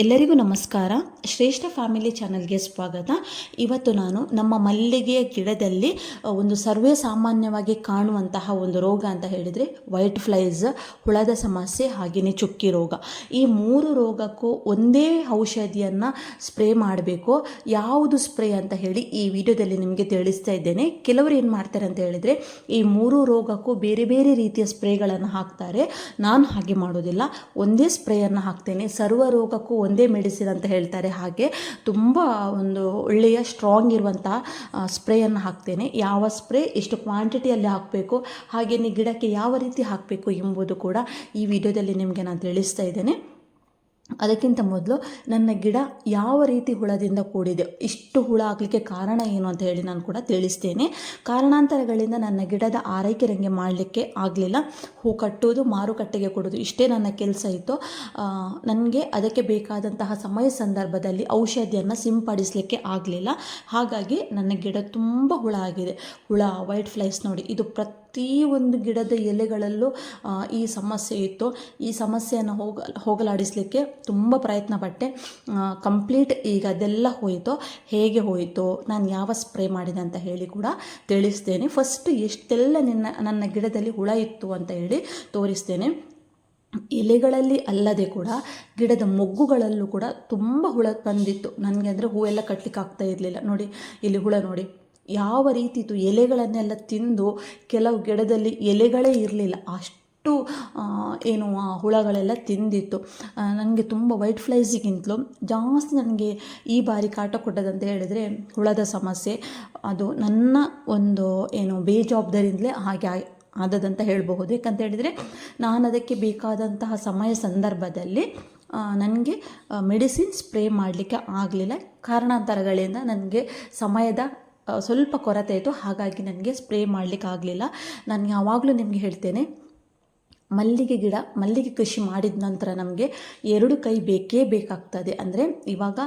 ಎಲ್ಲರಿಗೂ ನಮಸ್ಕಾರ. ಶ್ರೇಷ್ಠ ಫ್ಯಾಮಿಲಿ ಚಾನಲ್ಗೆ ಸ್ವಾಗತ. ಇವತ್ತು ನಾನು ನಮ್ಮ ಮಲ್ಲಿಗೆಯ ಗಿಡದಲ್ಲಿ ಒಂದು ಸರ್ವೇ ಸಾಮಾನ್ಯವಾಗಿ ಕಾಣುವಂತಹ ಒಂದು ರೋಗ ಅಂತ ಹೇಳಿದರೆ ವೈಟ್ ಫ್ಲೈಸ್, ಹುಳದ ಸಮಸ್ಯೆ ಹಾಗೆಯೇ ಚುಕ್ಕಿ ರೋಗ. ಈ ಮೂರು ರೋಗಕ್ಕೂ ಒಂದೇ ಔಷಧಿಯನ್ನು ಸ್ಪ್ರೇ ಮಾಡಬೇಕು. ಯಾವುದು ಸ್ಪ್ರೇ ಅಂತ ಹೇಳಿ ಈ ವಿಡಿಯೋದಲ್ಲಿ ನಿಮಗೆ ತಿಳಿಸ್ತಾ ಇದ್ದೇನೆ. ಕೆಲವರು ಏನು ಮಾಡ್ತಾರೆ ಅಂತ ಹೇಳಿದರೆ, ಈ ಮೂರು ರೋಗಕ್ಕೂ ಬೇರೆ ಬೇರೆ ರೀತಿಯ ಸ್ಪ್ರೇಗಳನ್ನು ಹಾಕ್ತಾರೆ. ನಾನು ಹಾಗೆ ಮಾಡೋದಿಲ್ಲ. ಒಂದೇ ಸ್ಪ್ರೇಯನ್ನು ಹಾಕ್ತೇನೆ. ಸರ್ವ ರೋಗಕ್ಕೂ ಒಂದೇ ಮೆಡಿಸಿನ್ ಅಂತ ಹೇಳ್ತಾರೆ. ಹಾಗೆ ತುಂಬ ಒಂದು ಒಳ್ಳೆಯ ಸ್ಟ್ರಾಂಗ್ ಇರುವಂಥ ಸ್ಪ್ರೇಯನ್ನು ಹಾಕ್ತೇನೆ. ಯಾವ ಸ್ಪ್ರೇ ಎಷ್ಟು ಕ್ವಾಂಟಿಟಿಯಲ್ಲಿ ಹಾಕಬೇಕು ಹಾಗೆಯೇ ಗಿಡಕ್ಕೆ ಯಾವ ರೀತಿ ಹಾಕಬೇಕು ಎಂಬುದು ಕೂಡ ಈ ವಿಡಿಯೋದಲ್ಲಿ ನಿಮಗೆ ನಾನು ತಿಳಿಸ್ತಾ ಇದ್ದೇನೆ. ಅದಕ್ಕಿಂತ ಮೊದಲು ನನ್ನ ಗಿಡ ಯಾವ ರೀತಿ ಹುಳದಿಂದ ಕೂಡಿದೆ, ಇಷ್ಟು ಹುಳ ಆಗಲಿಕ್ಕೆ ಕಾರಣ ಏನು ಅಂತ ಹೇಳಿ ನಾನು ಕೂಡ ತಿಳಿಸ್ತೇನೆ. ಕಾರಣಾಂತರಗಳಿಂದ ನನ್ನ ಗಿಡದ ಆರೈಕೆ ರಂಗೆ ಮಾಡಲಿಕ್ಕೆ ಆಗಲಿಲ್ಲ. ಹೂ ಕಟ್ಟೋದು ಮಾರುಕಟ್ಟೆಗೆ ಕೊಡೋದು ಇಷ್ಟೇ ನನ್ನ ಕೆಲಸ ಇತ್ತು. ನನಗೆ ಅದಕ್ಕೆ ಬೇಕಾದಂತಹ ಸಮಯ ಸಂದರ್ಭದಲ್ಲಿ ಔಷಧಿಯನ್ನು ಸಿಂಪಡಿಸಲಿಕ್ಕೆ ಆಗಲಿಲ್ಲ. ಹಾಗಾಗಿ ನನ್ನ ಗಿಡ ತುಂಬ ಹುಳ ಆಗಿದೆ. ಹುಳ, ವೈಟ್ ಫ್ಲೈಸ್ ನೋಡಿ, ಇದು ಪ್ರತಿ ಒಂದು ಗಿಡದ ಎಲೆಗಳಲ್ಲೂ ಈ ಸಮಸ್ಯೆ ಇತ್ತು. ಈ ಸಮಸ್ಯೆಯನ್ನು ಹೋಗ, ಹೋಗಲಾಡಿಸಲಿಕ್ಕೆ ತುಂಬ ಪ್ರಯತ್ನ ಪಟ್ಟೆ. ಕಂಪ್ಲೀಟ್ ಈಗ ಅದೆಲ್ಲ ಹೋಯಿತು. ಹೇಗೆ ಹೋಯಿತು, ನಾನು ಯಾವ ಸ್ಪ್ರೇ ಮಾಡಿದೆ ಅಂತ ಹೇಳಿ ಕೂಡ ತಿಳಿಸ್ತೇನೆ. ಫಸ್ಟ್ ಎಷ್ಟೆಲ್ಲ ನಿನ್ನ, ನನ್ನ ಗಿಡದಲ್ಲಿ ಹುಳ ಇತ್ತು ಅಂತ ಹೇಳಿ ತೋರಿಸ್ತೇನೆ. ಎಲೆಗಳಲ್ಲಿ ಅಲ್ಲದೆ ಕೂಡ ಗಿಡದ ಮೊಗ್ಗುಗಳಲ್ಲೂ ಕೂಡ ತುಂಬ ಹುಳ ಬಂದಿತ್ತು. ನನಗೆ ಅಂದರೆ ಹೂವೆಲ್ಲ ಕಟ್ಟಲಿಕ್ಕೆ ಆಗ್ತಾ ಇರಲಿಲ್ಲ. ನೋಡಿ, ಇಲ್ಲಿ ಹುಳ ನೋಡಿ. ಯಾವ ರೀತಿ ಇತ್ತು ಎಲೆಗಳನ್ನೆಲ್ಲ ತಿಂದು ಕೆಲವು ಗಿಡದಲ್ಲಿ ಎಲೆಗಳೇ ಇರಲಿಲ್ಲ. ಅಷ್ಟು ಏನು, ಆ ಹುಳಗಳೆಲ್ಲ ತಿಂದಿತ್ತು. ನನಗೆ ತುಂಬ ವೈಟ್ ಫ್ಲೈಸಿಗಿಂತಲೂ ಜಾಸ್ತಿ ನನಗೆ ಈ ಬಾರಿ ಕಾಟ ಕೊಟ್ಟದಂತ ಹೇಳಿದರೆ ಹುಳದ ಸಮಸ್ಯೆ. ಅದು ನನ್ನ ಒಂದು, ಏನು ಬೇಜವಾಬ್ದಾರಿಯಿಂದಲೇ ಹಾಗೆ ಆದದಂತ ಹೇಳಬಹುದು. ಯಾಕಂತ ಹೇಳಿದರೆ ನಾನು ಅದಕ್ಕೆ ಬೇಕಾದಂತಹ ಸಮಯ ಸಂದರ್ಭದಲ್ಲಿ ನನಗೆ ಮೆಡಿಸಿನ್ ಸ್ಪ್ರೇ ಮಾಡಲಿಕ್ಕೆ ಆಗಲಿಲ್ಲ. ಕಾರಣಾಂತರಗಳಿಂದ ನನಗೆ ಸಮಯದ ಸ್ವಲ್ಪ ಕೊರತೆ ಇತ್ತು. ಹಾಗಾಗಿ ನನಗೆ ಸ್ಪ್ರೇ ಮಾಡಲಿಕ್ಕಾಗಲಿಲ್ಲ. ನಾನು ಯಾವಾಗಲೂ ನಿಮಗೆ ಹೇಳ್ತೇನೆ. ಮಲ್ಲಿಗೆ ಗಿಡ, ಮಲ್ಲಿಗೆ ಕೃಷಿ ಮಾಡಿದ ನಂತರ ನಮಗೆ ಎರಡು ಕೈ ಬೇಕೇ ಬೇಕಾಗ್ತದೆ. ಅಂದರೆ ಇವಾಗ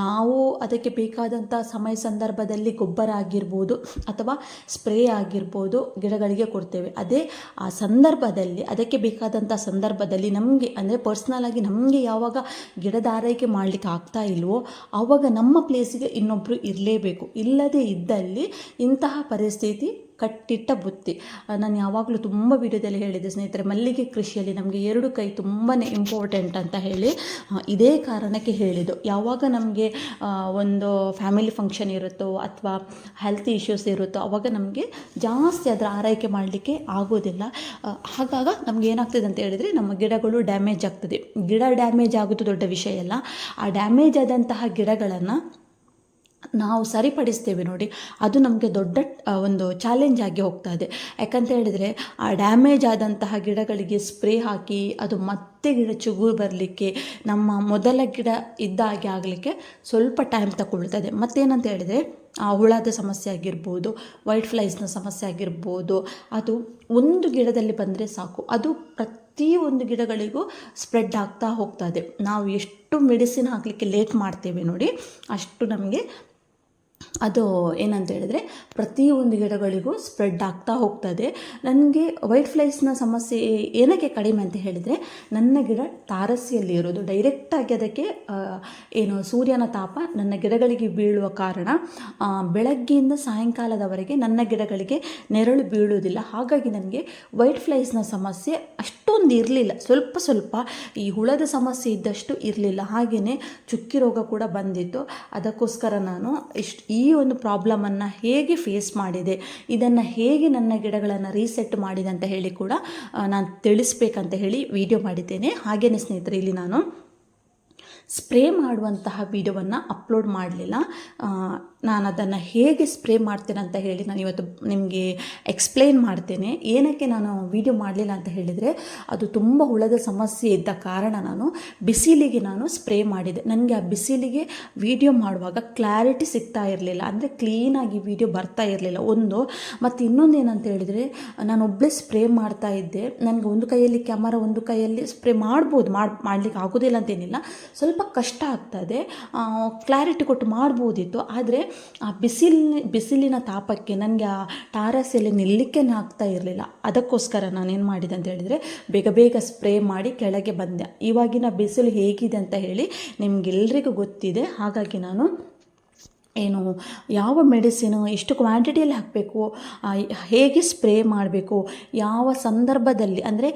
ನಾವು ಅದಕ್ಕೆ ಬೇಕಾದಂಥ ಸಮಯ ಸಂದರ್ಭದಲ್ಲಿ ಗೊಬ್ಬರ ಆಗಿರ್ಬೋದು ಅಥವಾ ಸ್ಪ್ರೇ ಆಗಿರ್ಬೋದು ಗಿಡಗಳಿಗೆ ಕೊಡ್ತೇವೆ. ಅದೇ ಆ ಸಂದರ್ಭದಲ್ಲಿ, ಅದಕ್ಕೆ ಬೇಕಾದಂಥ ಸಂದರ್ಭದಲ್ಲಿ ನಮಗೆ ಅಂದರೆ ಪರ್ಸ್ನಲ್ ಆಗಿ ನಮಗೆ ಯಾವಾಗ ಗಿಡದ ಆರೈಕೆ ಮಾಡಲಿಕ್ಕೆ ಆಗ್ತಾ ಇಲ್ವೋ ಆವಾಗ ನಮ್ಮ ಪ್ಲೇಸಿಗೆ ಇನ್ನೊಬ್ಬರು ಇರಲೇಬೇಕು. ಇಲ್ಲದೇ ಇದ್ದಲ್ಲಿ ಇಂತಹ ಪರಿಸ್ಥಿತಿ ಕಟ್ಟಿಟ್ಟ ಬುತ್ತಿ ನಾನು ಯಾವಾಗಲೂ ತುಂಬ ವಿಡಿಯೋದಲ್ಲಿ ಹೇಳಿದ್ದೆ, ಸ್ನೇಹಿತರೆ, ಮಲ್ಲಿಗೆ ಕೃಷಿಯಲ್ಲಿ ನಮಗೆ ಎರಡು ಕೈ ತುಂಬಾ ಇಂಪಾರ್ಟೆಂಟ್ ಅಂತ ಹೇಳಿ ಇದೇ ಕಾರಣಕ್ಕೆ ಹೇಳಿದ್ದು. ಯಾವಾಗ ನಮಗೆ ಒಂದು ಫ್ಯಾಮಿಲಿ ಫಂಕ್ಷನ್ ಇರುತ್ತೋ ಅಥವಾ ಹೆಲ್ತ್ ಇಶ್ಯೂಸ್ ಇರುತ್ತೋ ಆವಾಗ ನಮಗೆ ಜಾಸ್ತಿ ಅದರ ಆರೈಕೆ ಮಾಡಲಿಕ್ಕೆ ಆಗೋದಿಲ್ಲ. ಹಾಗಾಗ ನಮ್ಗೆ ಏನಾಗ್ತದೆ ಅಂತ ಹೇಳಿದರೆ, ನಮ್ಮ ಗಿಡಗಳು ಡ್ಯಾಮೇಜ್ ಆಗ್ತದೆ. ಗಿಡ ಡ್ಯಾಮೇಜ್ ಆಗೋದು ದೊಡ್ಡ ವಿಷಯ ಅಲ್ಲ. ಆ ಡ್ಯಾಮೇಜ್ ಆದಂತಹ ಗಿಡಗಳನ್ನು ನಾವು ಸರಿಪಡಿಸ್ತೇವೆ ನೋಡಿ. ಅದು ನಮಗೆ ದೊಡ್ಡ ಒಂದು ಚಾಲೆಂಜ್ ಆಗಿ ಹೋಗ್ತಾ ಇದೆ. ಯಾಕಂತ ಹೇಳಿದರೆ, ಆ ಡ್ಯಾಮೇಜ್ ಆದಂತಹ ಗಿಡಗಳಿಗೆ ಸ್ಪ್ರೇ ಹಾಕಿ, ಅದು ಮತ್ತೆ ಗಿಡ ಚಿಗುರು ಬರಲಿಕ್ಕೆ, ನಮ್ಮ ಮೊದಲ ಗಿಡ ಇದ್ದ ಹಾಗೆ ಆಗಲಿಕ್ಕೆ ಸ್ವಲ್ಪ ಟೈಮ್ ತಗೊಳ್ತದೆ ಮತ್ತೇನಂತ ಹೇಳಿದರೆ, ಆ ಹುಳದ ಸಮಸ್ಯೆ ಆಗಿರ್ಬೋದು ವೈಟ್ ಫ್ಲೈಸ್ನ ಸಮಸ್ಯೆ ಆಗಿರ್ಬೋದು, ಅದು ಒಂದು ಗಿಡದಲ್ಲಿ ಬಂದರೆ ಸಾಕು. ಅದು ಪ್ರತಿ ಒಂದು ಗಿಡಗಳಿಗೂ ಸ್ಪ್ರೆಡ್ ಆಗ್ತಾ ಹೋಗ್ತದೆ ನಾವು ಎಷ್ಟು ಮೆಡಿಸಿನ್ ಹಾಕಲಿಕ್ಕೆ ಲೇಟ್ ಮಾಡ್ತೇವೆ ನೋಡಿ, ಅಷ್ಟು ನಮಗೆ ಅದು ಏನಂತ ಹೇಳಿದರೆ ಪ್ರತಿಯೊಂದು ಗಿಡಗಳಿಗೂ ಸ್ಪ್ರೆಡ್ ಆಗ್ತಾ ಹೋಗ್ತದೆ. ನನಗೆ ವೈಟ್ ಫ್ಲೈಸ್ನ ಸಮಸ್ಯೆ ಏನಕ್ಕೆ ಕಡಿಮೆ ಅಂತ ಹೇಳಿದರೆ ನನ್ನ ಗಿಡ ತಾರಸಿಯಲ್ಲಿ ಇರೋದು. ಡೈರೆಕ್ಟಾಗಿ ಅದಕ್ಕೆ ಏನು ಸೂರ್ಯನ ತಾಪ ನನ್ನ ಗಿಡಗಳಿಗೆ ಬೀಳುವ ಕಾರಣ ಬೆಳಗ್ಗೆಯಿಂದ ಸಾಯಂಕಾಲದವರೆಗೆ ನನ್ನ ಗಿಡಗಳಿಗೆ ನೆರಳು ಬೀಳುವುದಿಲ್ಲ. ಹಾಗಾಗಿ ನನಗೆ ವೈಟ್ ಫ್ಲೈಸ್ನ ಸಮಸ್ಯೆ ಅಷ್ಟೊಂದು ಇರಲಿಲ್ಲ. ಸ್ವಲ್ಪ ಸ್ವಲ್ಪ ಈ ಹುಳದ ಸಮಸ್ಯೆ ಇದ್ದಷ್ಟು ಇರಲಿಲ್ಲ. ಹಾಗೆಯೇ ಚುಕ್ಕಿ ರೋಗ ಕೂಡ ಬಂದಿತ್ತು. ಅದಕ್ಕೋಸ್ಕರ ನಾನು ಇಷ್ಟು ಈ ಒಂದು ಪ್ರಾಬ್ಲಮನ್ನು ಹೇಗೆ ಫೇಸ್ ಮಾಡಿದೆ, ಇದನ್ನು ಹೇಗೆ ನನ್ನ ಗಿಡಗಳನ್ನು ರೀಸೆಟ್ ಮಾಡಿದೆ ಅಂತ ಹೇಳಿ ಕೂಡ ನಾನು ತಿಳಿಸ್ಬೇಕಂತ ಹೇಳಿ ವಿಡಿಯೋ ಮಾಡಿದ್ದೇನೆ. ಹಾಗೆಯೇ ಸ್ನೇಹಿತರೆ, ಇಲ್ಲಿ ನಾನು ಸ್ಪ್ರೇ ಮಾಡುವಂತಹ ವಿಡಿಯೋವನ್ನು ಅಪ್ಲೋಡ್ ಮಾಡಲಿಲ್ಲ. ನಾನು ಅದನ್ನು ಹೇಗೆ ಸ್ಪ್ರೇ ಮಾಡ್ತೇನೆ ಅಂತ ಹೇಳಿ ನಾನು ಇವತ್ತು ನಿಮಗೆ ಎಕ್ಸ್ಪ್ಲೇನ್ ಮಾಡ್ತೇನೆ. ಏನಕ್ಕೆ ನಾನು ವಿಡಿಯೋ ಮಾಡಲಿಲ್ಲ ಅಂತ ಹೇಳಿದರೆ ಅದು ತುಂಬ ಹುಳದ ಸಮಸ್ಯೆ ಇದ್ದ ಕಾರಣ ನಾನು ಬಿಸಿಲಿಗೆ ನಾನು ಸ್ಪ್ರೇ ಮಾಡಿದೆ. ನನಗೆ ಆ ಬಿಸಿಲಿಗೆ ವಿಡಿಯೋ ಮಾಡುವಾಗ ಕ್ಲಾರಿಟಿ ಸಿಗ್ತಾ ಇರಲಿಲ್ಲ. ಅಂದರೆ ಕ್ಲೀನಾಗಿ ವಿಡಿಯೋ ಬರ್ತಾ ಇರಲಿಲ್ಲ. ಒಂದು, ಮತ್ತು ಇನ್ನೊಂದು ಏನಂತ ಹೇಳಿದರೆ, ನಾನು ಒಬ್ಬಳೇ ಸ್ಪ್ರೇ ಮಾಡ್ತಾ ಇದ್ದೆ. ನನಗೆ ಒಂದು ಕೈಯಲ್ಲಿ ಕ್ಯಾಮರಾ ಒಂದು ಕೈಯಲ್ಲಿ ಸ್ಪ್ರೇ ಮಾಡ್ಬೋದು. ಮಾಡಿ, ಮಾಡಲಿಕ್ಕೆ ಆಗೋದಿಲ್ಲ ಅಂತೇನಿಲ್ಲ ಸ್ವಲ್ಪ ಸ್ವಲ್ಪ ಕಷ್ಟ ಆಗ್ತದೆ ಕ್ಲಾರಿಟಿ ಕೊಟ್ಟು ಮಾಡ್ಬೋದಿತ್ತು. ಆದರೆ ಆ ಬಿಸಿಲಿನ ಬಿಸಿಲಿನ ತಾಪಕ್ಕೆ ನನಗೆ ಆ ಟಾರಸಲ್ಲಿ ನಿಲ್ಲಕ್ಕೆ ಆಗ್ತಾ ಇರಲಿಲ್ಲ. ಅದಕ್ಕೋಸ್ಕರ ನಾನೇನು ಮಾಡಿದೆ ಅಂತ ಹೇಳಿದರೆ ಬೇಗ ಬೇಗ ಸ್ಪ್ರೇ ಮಾಡಿ ಕೆಳಗೆ ಬಂದೆ. ಇವಾಗಿನ ಬಿಸಿಲು ಹೇಗಿದೆ ಅಂತ ಹೇಳಿ ನಿಮಗೆಲ್ರಿಗೂ ಗೊತ್ತಿದೆ. ಹಾಗಾಗಿ ನಾನು ಏನು, ಯಾವ ಮೆಡಿಸಿನು ಎಷ್ಟು ಕ್ವಾಂಟಿಟಿಯಲ್ಲಿ ಹಾಕಬೇಕು ಹೇಗೆ ಸ್ಪ್ರೇ ಮಾಡಬೇಕು, ಯಾವ ಸಂದರ್ಭದಲ್ಲಿ, ಅಂದರೆ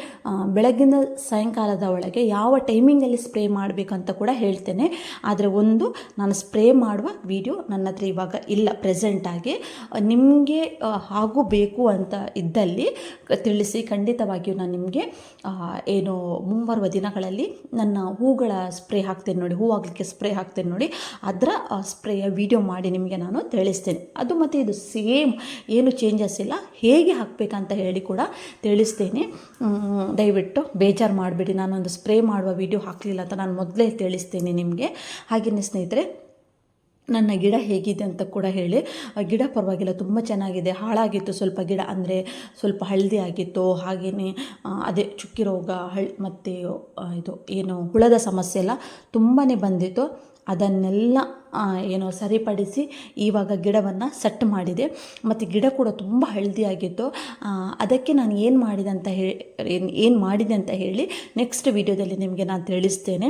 ಬೆಳಗ್ಗಿನ ಸಾಯಂಕಾಲದ ಒಳಗೆ ಯಾವ ಟೈಮಿಂಗಲ್ಲಿ ಸ್ಪ್ರೇ ಮಾಡಬೇಕು ಅಂತ ಕೂಡ ಹೇಳ್ತೇನೆ. ಆದರೆ ಒಂದು, ನಾನು ಸ್ಪ್ರೇ ಮಾಡುವ ವಿಡಿಯೋ ನನ್ನ ಹತ್ರ ಇವಾಗ ಇಲ್ಲ ಪ್ರೆಸೆಂಟಾಗಿ ನಿಮಗೆ ಹಾಗೂ ಬೇಕು ಅಂತ ಇದ್ದಲ್ಲಿ ತಿಳಿಸಿ ಖಂಡಿತವಾಗಿಯೂ ನಾನು ನಿಮಗೆ ಏನು ಮುಂಬರುವ ದಿನಗಳಲ್ಲಿ ನನ್ನ ಹೂಗಳ ಸ್ಪ್ರೇ ಹಾಕ್ತೇನೆ ನೋಡಿ, ಹೂ ಆಗಲಿಕ್ಕೆ ಸ್ಪ್ರೇ ಹಾಕ್ತೇನೆ ನೋಡಿ. ಅದರ ಸ್ಪ್ರೇಯ ವಿಡಿಯೋ ಮಾಡಿ ನಿಮಗೆ ನಾನು ತಿಳಿಸ್ತೇನೆ. ಅದು ಮತ್ತು ಇದು ಸೇಮ್ ಏನು ಚೇಂಜಸ್ ಇಲ್ಲ. ಹೇಗೆ ಹಾಕಬೇಕಂತ ಹೇಳಿ ಕೂಡ ತಿಳಿಸ್ತೇನೆ. ದಯವಿಟ್ಟು ಬೇಜಾರು ಮಾಡಿಬಿಡಿ. ನಾನೊಂದು ಸ್ಪ್ರೇ ಮಾಡುವ ವಿಡಿಯೋ ಹಾಕಲಿಲ್ಲ ಅಂತ ನಾನು ಮೊದಲೇ ತಿಳಿಸ್ತೇನೆ ನಿಮಗೆ. ಹಾಗೆಯೇ ಸ್ನೇಹಿತರೆ, ನನ್ನ ಗಿಡ ಹೇಗಿದೆ ಅಂತ ಕೂಡ ಹೇಳಿ. ಗಿಡ ಪರವಾಗಿಲ್ಲ, ತುಂಬ ಚೆನ್ನಾಗಿದೆ. ಹಾಳಾಗಿತ್ತು ಸ್ವಲ್ಪ ಗಿಡ, ಅಂದರೆ ಸ್ವಲ್ಪ ಹಳದಿ ಆಗಿತ್ತು. ಹಾಗೆಯೇ ಅದೇ ಚುಕ್ಕಿ ರೋಗ, ಹಳ್, ಮತ್ತು ಇದು ಏನು, ಹುಳದ ಸಮಸ್ಯೆ ಎಲ್ಲ ತುಂಬಾ ಬಂದಿತ್ತು. ಅದನ್ನೆಲ್ಲ ಏನು ಸರಿಪಡಿಸಿ ಇವಾಗ ಗಿಡವನ್ನು ಸೆಟ್ ಮಾಡಿದೆ. ಮತ್ತು ಗಿಡ ಕೂಡ ತುಂಬ ಹಳದಿಯಾಗಿತ್ತು ಆ, ಅದಕ್ಕೆ ನಾನು ಏನು ಮಾಡಿದೆ ಅಂತ ಹೇಳಿ ಏನು ಮಾಡಿದೆ ಅಂತ ಹೇಳಿ ನೆಕ್ಸ್ಟ್ ವಿಡಿಯೋದಲ್ಲಿ ನಿಮಗೆ ನಾನು ತಿಳಿಸ್ತೇನೆ.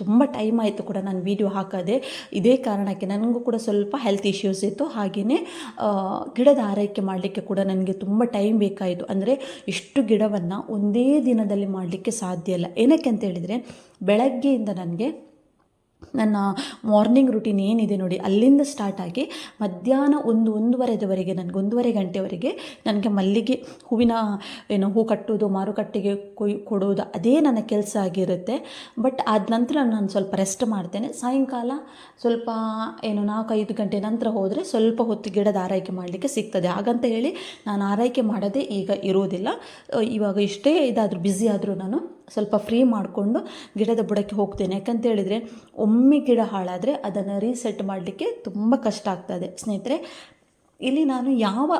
ತುಂಬ ಟೈಮ್ ಆಯಿತು ಕೂಡ ನಾನು ವೀಡಿಯೋ ಹಾಕೋದೆ. ಇದೇ ಕಾರಣಕ್ಕೆ ನನಗೂ ಕೂಡ ಸ್ವಲ್ಪ ಹೆಲ್ತ್ ಇಶ್ಯೂಸ್ ಇತ್ತು. ಹಾಗೆಯೇ ಗಿಡದ ಆರೈಕೆ ಮಾಡಲಿಕ್ಕೆ ಕೂಡ ನನಗೆ ತುಂಬ ಟೈಮ್ ಬೇಕಾಯಿತು. ಅಂದರೆ ಇಷ್ಟು ಗಿಡವನ್ನು ಒಂದೇ ದಿನದಲ್ಲಿ ಮಾಡಲಿಕ್ಕೆ ಸಾಧ್ಯ ಇಲ್ಲ. ಏನಕ್ಕೆ ಅಂತ ಹೇಳಿದರೆ ಬೆಳಗ್ಗೆಯಿಂದ ನನಗೆ ನನ್ನ ಮಾರ್ನಿಂಗ್ ರುಟೀನ್ ಏನಿದೆ ನೋಡಿ, ಅಲ್ಲಿಂದ ಸ್ಟಾರ್ಟ್ ಆಗಿ ಮಧ್ಯಾಹ್ನ ಒಂದು, ಒಂದೂವರೆದವರೆಗೆ, ನನಗೆ ಒಂದೂವರೆ ಗಂಟೆವರೆಗೆ ನನಗೆ ಮಲ್ಲಿಗೆ ಹೂವಿನ, ಏನು ಹೂ ಕಟ್ಟೋದು, ಮಾರುಕಟ್ಟೆಗೆ ಕೊಯ್, ಕೊಡೋದು, ಅದೇ ನನ್ನ ಕೆಲಸ ಆಗಿರುತ್ತೆ. ಬಟ್ ಆದ ನಂತರ ನಾನು ಸ್ವಲ್ಪ ರೆಸ್ಟ್ ಮಾಡ್ತೇನೆ. ಸಾಯಂಕಾಲ ಸ್ವಲ್ಪ, ಏನು ನಾಲ್ಕೈದು ಗಂಟೆ ನಂತರ ಹೋದರೆ ಸ್ವಲ್ಪ ಹೊತ್ತು ಗಿಡದ ಆರೈಕೆ ಮಾಡಲಿಕ್ಕೆ ಸಿಗ್ತದೆ. ಹಾಗಂತ ಹೇಳಿ ನಾನು ಆರೈಕೆ ಮಾಡೋದೇ ಈಗ ಇರೋದಿಲ್ಲ. ಇವಾಗ ಇಷ್ಟೇ ಇದಾದರೂ ಬ್ಯುಸಿ ಆದರೂ ನಾನು ಸ್ವಲ್ಪ ಫ್ರೀ ಮಾಡಿಕೊಂಡು ಗಿಡದ ಬುಡಕ್ಕೆ ಹೋಗ್ತೇನೆ. ಯಾಕಂತ ಹೇಳಿದರೆ ಒಮ್ಮೆ ಗಿಡ ಹಾಳಾದರೆ ಅದನ್ನು ರೀಸೆಟ್ ಮಾಡಲಿಕ್ಕೆ ತುಂಬ ಕಷ್ಟ ಆಗ್ತದೆ. ಸ್ನೇಹಿತರೆ ಇಲ್ಲಿ ನಾನು ಯಾವ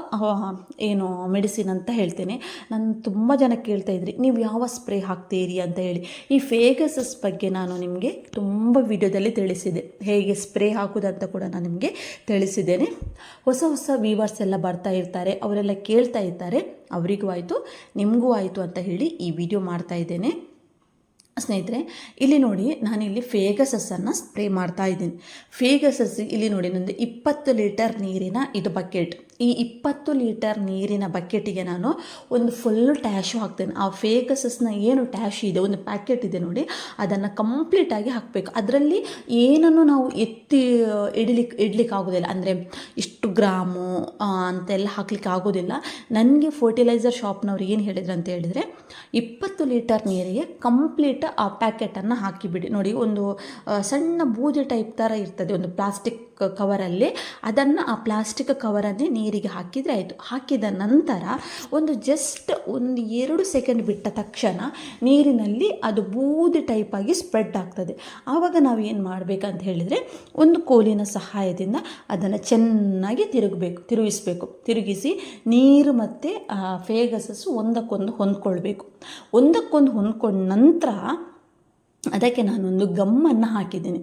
ಏನು ಮೆಡಿಸಿನ್ ಅಂತ ಹೇಳ್ತೇನೆ. ನಾನು ತುಂಬ ಜನ ಕೇಳ್ತಾ ಇದ್ರಿ, ನೀವು ಯಾವ ಸ್ಪ್ರೇ ಹಾಕ್ತೀರಿ ಅಂತ ಹೇಳಿ. ಈ ಫೇಗಸಸ್ ಬಗ್ಗೆ ನಾನು ನಿಮಗೆ ತುಂಬ ವಿಡಿಯೋದಲ್ಲಿ ತಿಳಿಸಿದೆ. ಹೇಗೆ ಸ್ಪ್ರೇ ಹಾಕೋದಂತ ಕೂಡ ನಾನು ನಿಮಗೆ ತಿಳಿಸಿದ್ದೇನೆ. ಹೊಸ ಹೊಸ ವೀವರ್ಸ್ ಎಲ್ಲ ಬರ್ತಾ ಇರ್ತಾರೆ, ಅವರೆಲ್ಲ ಕೇಳ್ತಾ ಇರ್ತಾರೆ. ಅವರಿಗೂ ಆಯಿತು, ನಿಮಗೂ ಆಯಿತು ಅಂತ ಹೇಳಿ ಈ ವಿಡಿಯೋ ಮಾಡ್ತಾ ಇದ್ದೇನೆ. ಸ್ನೇಹಿತರೆ, ಇಲ್ಲಿ ನೋಡಿ ನಾನು ನಾನಿಲ್ಲಿ ಫೇಗಸಸ್ಸನ್ನು ಸ್ಪ್ರೇ ಮಾಡ್ತಾ ಇದ್ದೀನಿ. ಫೇಗಸಸ್ ಇಲ್ಲಿ ನೋಡಿ ನಂದು ಇಪ್ಪತ್ತು ಲೀಟರ್ ನೀರಿನ ಇದು ಬಕೆಟ್ ಈ ಇಪ್ಪತ್ತು ಲೀಟರ್ ನೀರಿನ ಬಕೆಟಿಗೆ ನಾನು ಒಂದು ಫುಲ್ ಟ್ಯಾಶು ಹಾಕ್ತೇನೆ. ಆ ಫೇಕಸಸ್ನ ಏನು ಟ್ಯಾಶ್ ಇದೆ, ಒಂದು ಪ್ಯಾಕೆಟ್ ಇದೆ ನೋಡಿ, ಅದನ್ನು ಕಂಪ್ಲೀಟಾಗಿ ಹಾಕಬೇಕು. ಅದರಲ್ಲಿ ಏನನ್ನು ನಾವು ಎತ್ತಿ ಇಡಲಿಕ್ಕೆ ಇಡ್ಲಿಕ್ಕೆ ಆಗೋದಿಲ್ಲ. ಅಂದರೆ ಇಷ್ಟು ಗ್ರಾಮು ಅಂತೆಲ್ಲ ಹಾಕ್ಲಿಕ್ಕೆ ಆಗೋದಿಲ್ಲ. ನನಗೆ ಫರ್ಟಿಲೈಸರ್ ಶಾಪ್ನವ್ರು ಏನು ಹೇಳಿದ್ರು ಅಂತ ಹೇಳಿದರೆ, ಇಪ್ಪತ್ತು ಲೀಟರ್ ನೀರಿಗೆ ಕಂಪ್ಲೀಟ್ ಆ ಪ್ಯಾಕೆಟನ್ನು ಹಾಕಿಬಿಡಿ. ನೋಡಿ, ಒಂದು ಸಣ್ಣ ಬೂದಿ ಟೈಪ್ ಥರ ಇರ್ತದೆ, ಒಂದು ಪ್ಲಾಸ್ಟಿಕ್ ಕವರಲ್ಲಿ ಅದನ್ನು ಆ ಪ್ಲಾಸ್ಟಿಕ್ ಕವರನ್ನೇ ನೀರಿಗೆ ಹಾಕಿದರೆ ಆಯಿತು. ಹಾಕಿದ ನಂತರ ಒಂದು ಜಸ್ಟ್ ಒಂದು ಎರಡು ಸೆಕೆಂಡ್ ಬಿಟ್ಟ ತಕ್ಷಣ ನೀರಿನಲ್ಲಿ ಅದು ಬೂದಿ ಟೈಪಾಗಿ ಸ್ಪ್ರೆಡ್ ಆಗ್ತದೆ. ಆವಾಗ ನಾವು ಏನು ಮಾಡಬೇಕಂತ ಹೇಳಿದರೆ ಒಂದು ಕೋಲಿನ ಸಹಾಯದಿಂದ ಅದನ್ನು ಚೆನ್ನಾಗಿ ತಿರುಗಬೇಕು, ತಿರುಗಿಸಬೇಕು. ತಿರುಗಿಸಿ ನೀರು ಮತ್ತು ಫೇಗಸಸ್ಸು ಒಂದಕ್ಕೊಂದು ಹೊಂದ್ಕೊಳ್ಬೇಕು. ಒಂದಕ್ಕೊಂದು ಹೊಂದ್ಕೊಂಡ ನಂತರ ಅದಕ್ಕೆ ನಾನೊಂದು ಗಮ್ಮನ್ನು ಹಾಕಿದ್ದೀನಿ.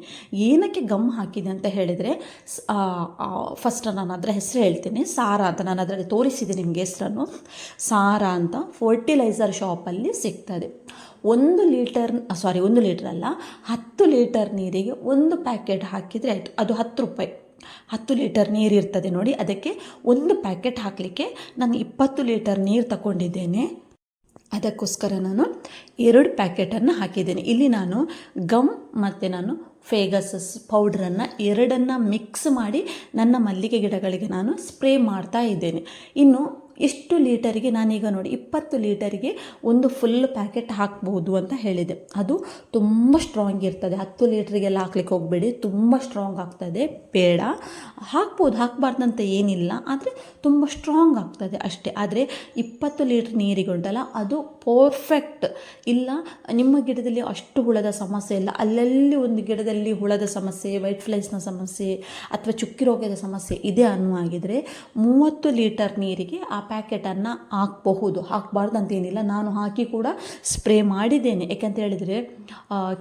ಏನಕ್ಕೆ ಗಮ್ ಹಾಕಿದೆ ಅಂತ ಹೇಳಿದರೆ ಫಸ್ಟ್ ನಾನು ಅದರ ಹೆಸರು ಹೇಳ್ತೀನಿ. ಸಾರಾ ಅಂತ ನಾನು ಅದರಲ್ಲಿ ತೋರಿಸಿದೆ ನಿಮಗೆ ಹೆಸರನ್ನು. ಸಾರಾ ಅಂತ ಫರ್ಟಿಲೈಸರ್ ಶಾಪಲ್ಲಿ ಸಿಗ್ತದೆ. ಒಂದು ಲೀಟರ್ ಸಾರಿ ಒಂದು ಲೀಟರ್ ಅಲ್ಲ, ಹತ್ತು ಲೀಟರ್ ನೀರಿಗೆ ಒಂದು ಪ್ಯಾಕೆಟ್ ಹಾಕಿದರೆ ಆಯಿತು. ಅದು ಹತ್ತು ರೂಪಾಯಿ. ಹತ್ತು ಲೀಟರ್ ನೀರು ಇರ್ತದೆ ನೋಡಿ, ಅದಕ್ಕೆ ಒಂದು ಪ್ಯಾಕೆಟ್ ಹಾಕಲಿಕ್ಕೆ ನಾನು ಇಪ್ಪತ್ತು ಲೀಟರ್ ನೀರು ತಗೊಂಡಿದ್ದೇನೆ. ಅದಕ್ಕೋಸ್ಕರ ನಾನು ಎರಡು ಪ್ಯಾಕೆಟನ್ನು ಹಾಕಿದ್ದೇನೆ. ಇಲ್ಲಿ ನಾನು ಗಮ್ ಮತ್ತು ನಾನು ಫೇಗಸಸ್ ಪೌಡ್ರನ್ನು ಎರಡನ್ನು ಮಿಕ್ಸ್ ಮಾಡಿ ನನ್ನ ಮಲ್ಲಿಗೆ ಗಿಡಗಳಿಗೆ ನಾನು ಸ್ಪ್ರೇ ಮಾಡ್ತಾ ಇದ್ದೇನೆ. ಇನ್ನು ಎಷ್ಟು ಲೀಟರಿಗೆ ನಾನೀಗ ನೋಡಿ ಇಪ್ಪತ್ತು ಲೀಟರಿಗೆ ಒಂದು ಫುಲ್ ಪ್ಯಾಕೆಟ್ ಹಾಕ್ಬೋದು ಅಂತ ಹೇಳಿದೆ. ಅದು ತುಂಬ ಸ್ಟ್ರಾಂಗ್ ಇರ್ತದೆ. ಹತ್ತು ಲೀಟ್ರಿಗೆಲ್ಲ ಹಾಕ್ಲಿಕ್ಕೆ ಹೋಗಬೇಡಿ. ತುಂಬ ಸ್ಟ್ರಾಂಗ್ ಆಗ್ತದೆ. ಬೇಡ. ಹಾಕ್ಬೋದು. ಹಾಕ್ಬಾರ್ದಂತ ಏನಿಲ್ಲ. ಆದರೆ ತುಂಬ ಸ್ಟ್ರಾಂಗ್ ಆಗ್ತದೆ ಅಷ್ಟೇ. ಆದರೆ ಇಪ್ಪತ್ತು ಲೀಟ್ರ್ ನೀರಿಗೆ ಉಂಟಲ್ಲ ಅದು ಪರ್ಫೆಕ್ಟ್ ಇಲ್ಲ, ನಿಮ್ಮ ಗಿಡದಲ್ಲಿ ಅಷ್ಟು ಹುಳದ ಸಮಸ್ಯೆ ಇಲ್ಲ. ಅಲ್ಲಲ್ಲಿ ಒಂದು ಗಿಡದಲ್ಲಿ ಹುಳದ ಸಮಸ್ಯೆ ವೈಟ್ ಫ್ಲೈಸ್ನ ಸಮಸ್ಯೆ, ಅಥವಾ ಚುಕ್ಕಿ ರೋಗದ ಸಮಸ್ಯೆ ಇದೆ ಅನ್ನುವಾಗಿದ್ರೆ ಮೂವತ್ತು ಲೀಟರ್ ನೀರಿಗೆ ಆ ಪ್ಯಾಕೆಟನ್ನು ಹಾಕಬಹುದು. ಹಾಕಬಾರ್ದು ಅಂತೇನಿಲ್ಲ ನಾನು ಹಾಕಿ ಕೂಡ ಸ್ಪ್ರೇ ಮಾಡಿದ್ದೇನೆ. ಯಾಕೆಂತ ಹೇಳಿದರೆ